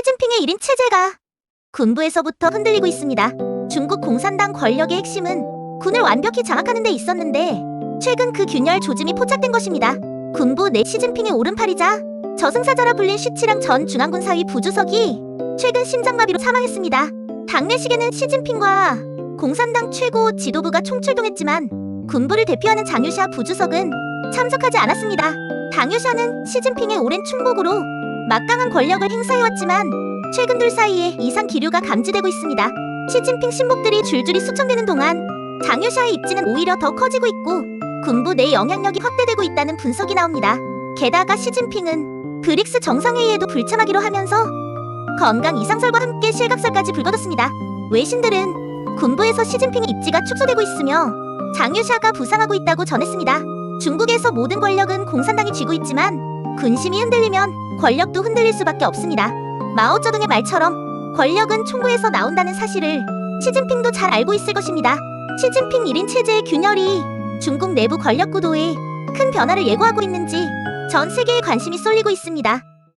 시진핑의 1인 체제가 군부에서부터 흔들리고 있습니다. 중국 공산당 권력의 핵심은 군을 완벽히 장악하는 데 있었는데 최근 그 균열 조짐이 포착된 것입니다. 군부 내 시진핑의 오른팔이자 저승사자라 불린 슈치랑 전 중앙군 사위 부주석이 최근 심장마비로 사망했습니다. 당내식에는 시진핑과 공산당 최고 지도부가 총출동했지만 군부를 대표하는 장유샤 부주석은 참석하지 않았습니다. 당유샤는 시진핑의 오랜 충복으로 막강한 권력을 행사해왔지만 최근 둘 사이에 이상 기류가 감지되고 있습니다. 시진핑 신복들이 줄줄이 수청되는 동안 장유샤의 입지는 오히려 더 커지고 있고 군부 내 영향력이 확대되고 있다는 분석이 나옵니다. 게다가 시진핑은 브릭스 정상회의에도 불참하기로 하면서 건강 이상설과 함께 실각설까지 불거졌습니다. 외신들은 군부에서 시진핑의 입지가 축소되고 있으며 장유샤가 부상하고 있다고 전했습니다. 중국에서 모든 권력은 공산당이 쥐고 있지만 군심이 흔들리면 권력도 흔들릴 수밖에 없습니다. 마오쩌둥의 말처럼 권력은 총구에서 나온다는 사실을 시진핑도 잘 알고 있을 것입니다. 시진핑 1인 체제의 균열이 중국 내부 권력 구도에 큰 변화를 예고하고 있는지 전 세계의 관심이 쏠리고 있습니다.